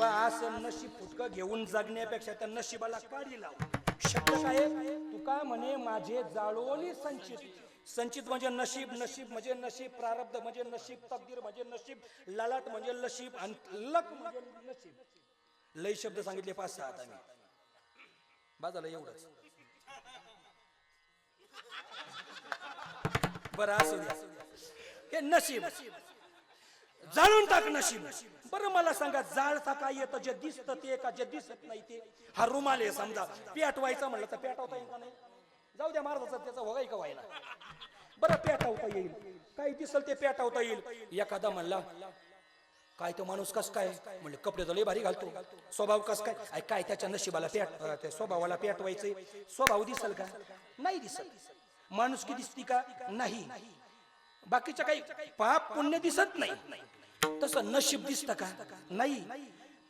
किंवा असं नशीब फुटकं घेऊन जगण्यापेक्षा त्या नशिबाला काढी लाव. शब्द काय आहे? तुका म्हणे माझे जाळोनी संचित. संचित म्हणजे नशीब नशीब म्हणजे नशीब प्रारब्ध म्हणजे नशीब तकदीर म्हणजे नशीब ललाट म्हणजे नशीब आणि लक म्हणजे नशीब. लय शब्द सांगितले पाच सहा आता मी बाजाला एवढंच. बरं असू द्या हे नशीब. जाळून टाक नशीब. बरं मला सांगा जाळता काय येतं? जे दिसतं ते का जे दिसत नाही ते? हा रुमाल आहे समजा. पेटवायचा म्हणलं तर पेटवता येईल का नाही? जाऊ द्या महाराजाचा त्याचा होगाय का व्हायला? बरं पेटवता येईल. काही दिसल ते पेटवता येईल. एखादा म्हणला काय तो माणूस कस काय? म्हणजे कपडे तर लय भारी घालतो. स्वभाव कस काय? काय त्याच्या नशिबाला पेट त्या स्वभावाला पेटवायचंय? स्वभाव दिसल का? नाही दिसत. माणूस की दिसती का? नाही. बाकीच्या काही पाप पुण्य दिसत नाही. तसं नशीब दिसतं का? नाही.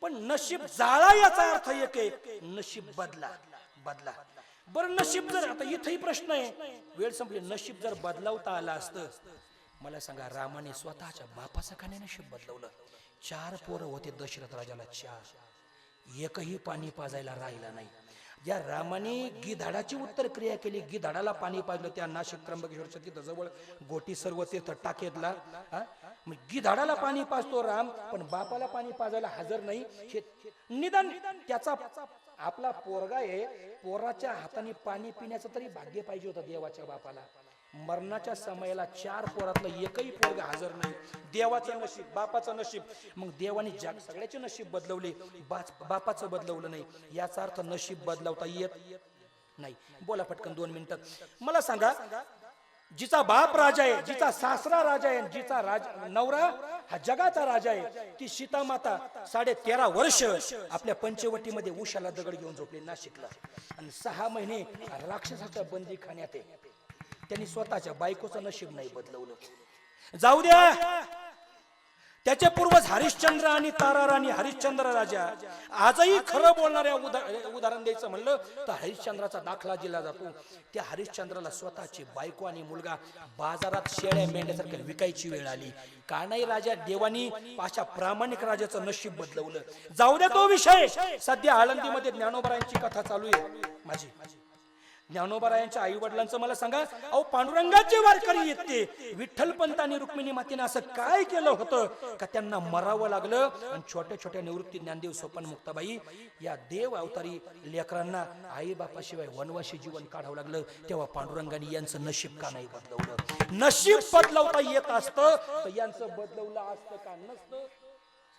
पण नशीब जाळा याचा अर्थ एक आहे. नशीब बदला. बदला. बरं नशीब जर आता इथंही प्रश्न आहे. वेळ संपली. नशीब जर बदलावता आलं असतं मला सांगा रामाने स्वतःच्या बापाचं का नाही नशीब बदलवलं? चार पोरं होते दशरथ राजाला चार. एकही पाणी पाजायला राहिला नाही. या रामाने गिधाडाची उत्तर क्रिया केली. गिधाडाला पाणी पाजलं. त्या नाशिक त्र्यंबकेश्वरच्या तिथं जवळ गोटी सर्व तीर्थ टाकेतला. मग गिधाडाला पाणी पाजतो राम पण बापाला पाणी पाजायला हजर नाही. हे निदान त्याचा आपला पोरगा आहे पोराच्या हाताने पाणी पिण्याचं तरी भाग्य पाहिजे होतं देवाच्या बापाला. मरणाच्या समयाला चार पोरातलं एकही पोरग हजर नाही. देवाचं नशीब बापाचं नशीब. मग देवाने जग सगळ्याचे नशीब बदलवले बापाचं बदलवलं नाही. याचा अर्थ नशीब बदलवता येत नाही. बोला पटकन दोन मिनिटात मला सांगा जिचा बाप राजा आहे जिचा सासरा राजा आहे जिचा राज नवरा हा जगाचा राजा आहे ती सीता माता साडे तेरा वर्ष आपल्या पंचवटीमध्ये उशाला दगड घेऊन झोपले नाशिकला. आणि सहा महिने राक्षसाच्या बंदी खाण्यात आहे. त्यांनी स्वतःच्या बायकोचं नशीब नाही बदलवलं. जाऊ द्या. त्याचे पूर्वज हरिश्चंद्र आणि ताराराणी हरिश्चंद्र राजा आजही खरं बोलणाऱ्या उदा- उदाहरण द्यायचं म्हणलं तर हरिश्चंद्राचा दाखला दिला जातो. त्या हरिश्चंद्राला स्वतःची बायको आणि मुलगा बाजारात शेळ्या मेंढ्यासारख्या विकायची वेळ आली. का नाही राजा देवानी अशा प्रामाणिक राजाचं नशीब बदलवलं. जाऊ द्या तो विषय. सध्या आळंदीमध्ये ज्ञानोबरायांची कथा चालू आहे. माझी. ज्ञानोबरायांच्या आई वडिलांचं मला सांगा अहो पांडुरंगाचे वारकरी येते विठ्ठल आणि रुक्मिणी मातेने असं काय केलं होतं? का त्यांना मरावं लागलं? आणि छोट्या छोट्या निवृत्ती ज्ञानदेव सोपन मुक्ताबाई या देव अवतारी लेकरांना आई बापाशिवाय वनवासी जीवन काढावं लागलं. तेव्हा पांडुरंगाने यांचं नशीब का नाही बदलवलं? नशीब बदलवता येत असतं तर यांचं बदलवलं असतं का नसतं?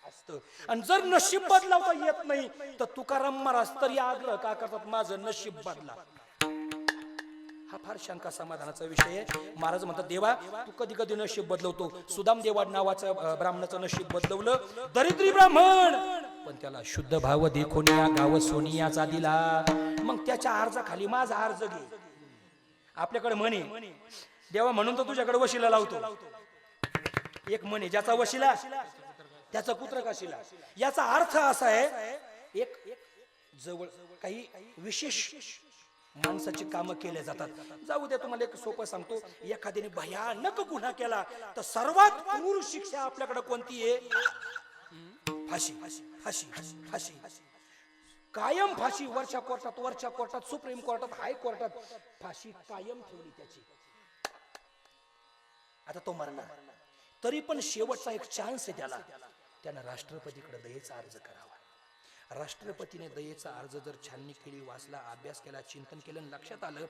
असतं. आणि जर नशीब बदलावता येत नाही तर तुकाराम महाराज तरी आग्रह का करतात माझं नशीब बदला. हा फार शंका समाधानाचा विषय आहे. महाराज म्हणतात देवा तू कधी कधी नशीब बदलवतो. सुदाम देवा नावाचं ब्राह्मणाचं नशीब बदलवलं. दरिद्री ब्राह्मण. पण त्याला शुद्ध भाव देखोनिया गाव सोनियाचा दिला. मग त्याच्या अर्जाखाली माझा अर्ज घे आपल्याकडे म्हणे देवा म्हणून तर तुझ्याकडे वशिला लावतो. एक म्हणे ज्याचा वशिला त्याचा पुत्र काशीला याचा अर्थ असा आहे एक जवळ काही विशेष माणसाची कामं केले जातात. जाऊ द्या तुम्हाला एक सोपं सांगतो. एखाद्याने भयानक गुन्हा केला तर सर्वात क्रूर शिक्षा आपल्याकडे कोणती आहे? फाशी. फाशी. फाशी. कायम फाशी वरच्या कोर्टात वरच्या कोर्टात सुप्रीम कोर्टात हाय कोर्टात. फाशी कायम ठेवली त्याची. आता तो मरणार. तरी पण शेवटचा एक चान्स आहे त्याला. त्यानं राष्ट्रपतीकडे दयेचा अर्ज करावा. राष्ट्रपतीने दयेचा अर्ज जर छाननी केली वाचला अभ्यास केला चिंतन केलं लक्षात आलं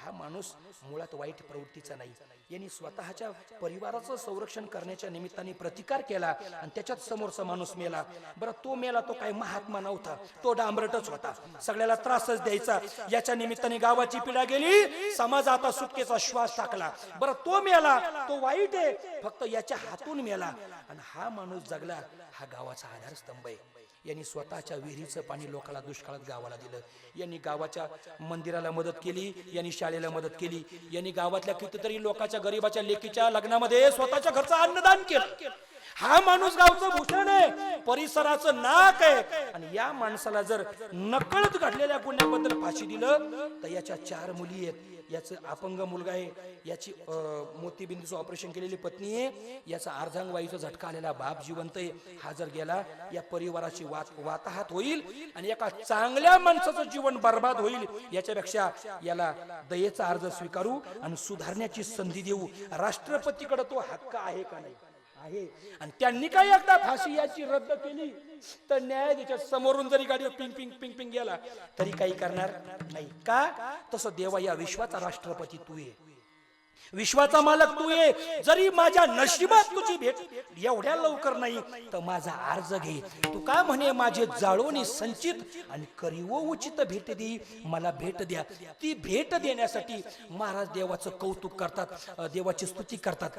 हा माणूस मुळात वाईट प्रवृत्तीचा नाही. यांनी स्वतःच्या परिवाराचं संरक्षण करण्याच्या निमित्ताने प्रतिकार केला आणि त्याच्यात समोरचा माणूस मेला. बरं तो मेला तो काही महात्मा नव्हता. तो डांबरटच होता. सगळ्याला त्रासच द्यायचा. याच्या निमित्ताने गावाची पिढा गेली समाज आता सुटकेचा श्वास टाकला. बरं तो मेला. तो वाईट आहे. फक्त याच्या हातून मेला. आणि हा माणूस जगला हा गावाचा आधारस्तंभ आहे. यांनी स्वतःच्या विहिरीचं पाणी लोकांना दुष्काळात गावाला दिलं. यांनी गावाच्या मंदिराला मदत केली यांनी शाळेला मदत केली. यांनी गावातल्या कितीतरी लोकांच्या गरीबाच्या लेकीच्या लग्नामध्ये स्वतःच्या घरचं अन्नदान केलं. हा माणूस गावचं भूषण आहे परिसराचं नाक आहे. आणि या माणसाला जर नकळत घडलेल्या गुन्ह्याबद्दल फाशी दिलं तर याच्या चार मुली आहेत. याचं अपंग मुलगा आहे. याची अं, मोतीबिंदूचं ऑपरेशन केलेली पत्नी आहे. याचा अर्धांगवायूचा झटका आलेला बाप जिवंत आहे. हा जर गेला या परिवाराची वाताहत होईल आणि एका चांगल्या माणसाचं जीवन बर्बाद होईल याच्यापेक्षा याला दयेचा अर्ज स्वीकारू आणि सुधारण्याची संधी देऊ. राष्ट्रपतीकडे तो हक्क आहे का नाही? आहे. आणि त्यांनी काय एकदा फाशी याची रद्द केली तर न्यायाधीशाच्या समोरून जरी गाडी पिंग पिंग पिंग पिंग गेला तरी काही करणार नाही. का? तसं देवा या विश्वाचा राष्ट्रपती तू आहे. विश्वाचा मालक तू आहे जरी माझ्या नशिबात तुझी भेट एवढ्या लवकर नाही तर माझा अर्ज घे. तू काय म्हणे माझे जाळोनी संचित आणि करीव उचित भेट दे. मला भेट द्या. ती भेट देण्यासाठी महाराज देवाचं कौतुक करतात देवाची स्तुती करतात.